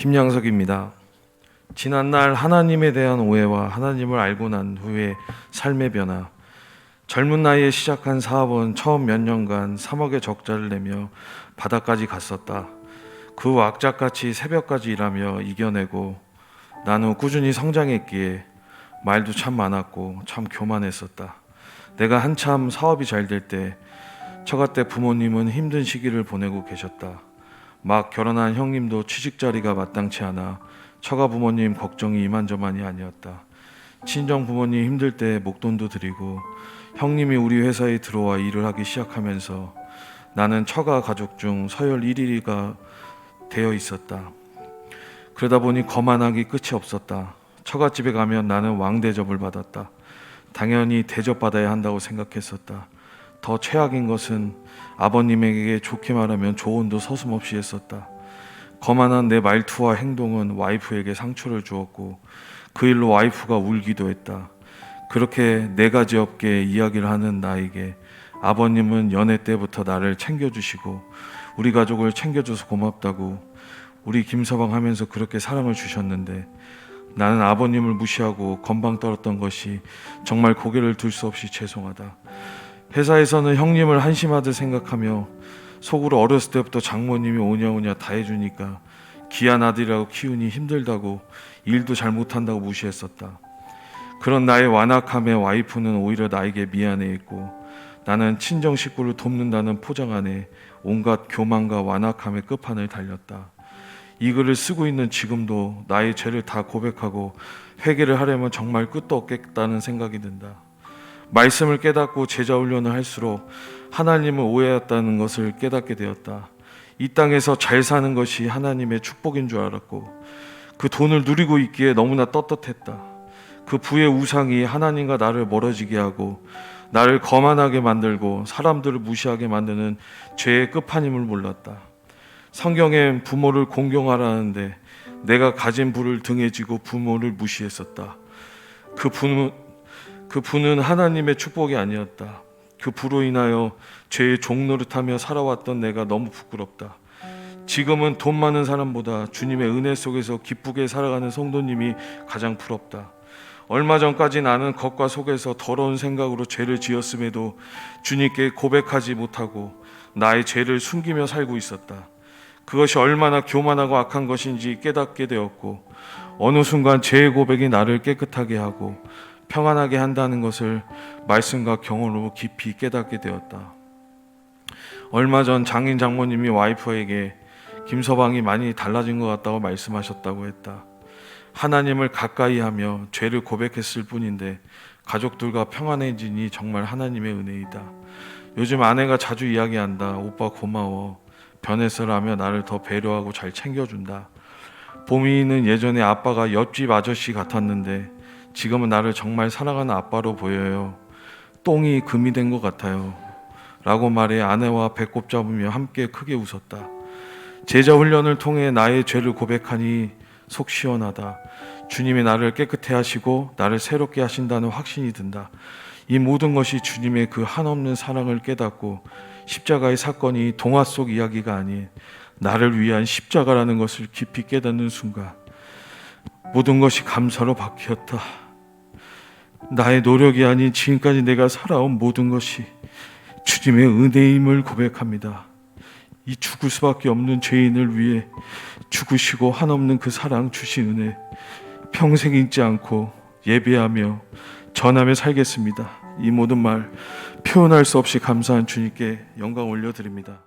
김양석입니다. 지난날 하나님에 대한 오해와 하나님을 알고 난 후에 삶의 변화. 젊은 나이에 시작한 사업은 처음 몇 년간 3억의 적자를 내며 바다까지 갔었다. 그 왁자같이 새벽까지 일하며 이겨내고 나는 꾸준히 성장했기에 말도 참 많았고 참 교만했었다. 내가 한참 사업이 잘 될 때 처가 때 부모님은 힘든 시기를 보내고 계셨다. 막 결혼한 형님도 취직 자리가 마땅치 않아 처가 부모님 걱정이 이만저만이 아니었다. 친정 부모님 힘들 때 목돈도 드리고 형님이 우리 회사에 들어와 일을 하기 시작하면서 나는 처가 가족 중 서열 1위가 되어 있었다. 그러다 보니 거만하기 끝이 없었다. 처갓집에 가면 나는 왕 대접을 받았다. 당연히 대접받아야 한다고 생각했었다. 더 최악인 것은 아버님에게 좋게 말하면 조언도 서슴없이 했었다. 거만한 내 말투와 행동은 와이프에게 상처를 주었고 그 일로 와이프가 울기도 했다. 그렇게 네 가지 없게 이야기를 하는 나에게 아버님은 연애 때부터 나를 챙겨주시고 우리 가족을 챙겨줘서 고맙다고 우리 김서방 하면서 그렇게 사랑을 주셨는데 나는 아버님을 무시하고 건방 떨었던 것이 정말 고개를 들 수 없이 죄송하다. 회사에서는 형님을 한심하듯 생각하며 속으로 어렸을 때부터 장모님이 오냐오냐 다 해주니까 귀한 아들이라고 키우니 힘들다고 일도 잘 못한다고 무시했었다. 그런 나의 완악함에 와이프는 오히려 나에게 미안해했고 나는 친정 식구를 돕는다는 포장 안에 온갖 교만과 완악함의 끝판을 달렸다. 이 글을 쓰고 있는 지금도 나의 죄를 다 고백하고 회개를 하려면 정말 끝도 없겠다는 생각이 든다. 말씀을 깨닫고 제자 훈련을 할수록 하나님을 오해했다는 것을 깨닫게 되었다. 이 땅에서 잘 사는 것이 하나님의 축복인 줄 알았고 그 돈을 누리고 있기에 너무나 떳떳했다. 그 부의 우상이 하나님과 나를 멀어지게 하고 나를 거만하게 만들고 사람들을 무시하게 만드는 죄의 끝판임을 몰랐다. 성경엔 부모를 공경하라는데 내가 가진 부를 등에 지고 부모를 무시했었다. 그 부는 그 부는 하나님의 축복이 아니었다. 그 부로 인하여 죄의 종노릇하며 살아왔던 내가 너무 부끄럽다. 지금은 돈 많은 사람보다 주님의 은혜 속에서 기쁘게 살아가는 성도님이 가장 부럽다. 얼마 전까지 나는 겉과 속에서 더러운 생각으로 죄를 지었음에도 주님께 고백하지 못하고 나의 죄를 숨기며 살고 있었다. 그것이 얼마나 교만하고 악한 것인지 깨닫게 되었고 어느 순간 죄의 고백이 나를 깨끗하게 하고 평안하게 한다는 것을 말씀과 경험으로 깊이 깨닫게 되었다. 얼마 전 장인 장모님이 와이프에게 김서방이 많이 달라진 것 같다고 말씀하셨다고 했다. 하나님을 가까이 하며 죄를 고백했을 뿐인데 가족들과 평안해지니 정말 하나님의 은혜이다. 요즘 아내가 자주 이야기한다. 오빠 고마워. 변했어라며 나를 더 배려하고 잘 챙겨준다. 보미는 예전에 아빠가 옆집 아저씨 같았는데 지금은 나를 정말 사랑하는 아빠로 보여요. 똥이 금이 된 것 같아요. 라고 말해 아내와 배꼽 잡으며 함께 크게 웃었다. 제자 훈련을 통해 나의 죄를 고백하니 속 시원하다. 주님이 나를 깨끗해 하시고 나를 새롭게 하신다는 확신이 든다. 이 모든 것이 주님의 그 한없는 사랑을 깨닫고 십자가의 사건이 동화 속 이야기가 아닌 나를 위한 십자가라는 것을 깊이 깨닫는 순간 모든 것이 감사로 바뀌었다. 나의 노력이 아닌 지금까지 내가 살아온 모든 것이 주님의 은혜임을 고백합니다. 이 죽을 수밖에 없는 죄인을 위해 죽으시고 한없는 그 사랑 주신 은혜 평생 잊지 않고 예배하며 전하며 살겠습니다. 이 모든 말 표현할 수 없이 감사한 주님께 영광 올려드립니다.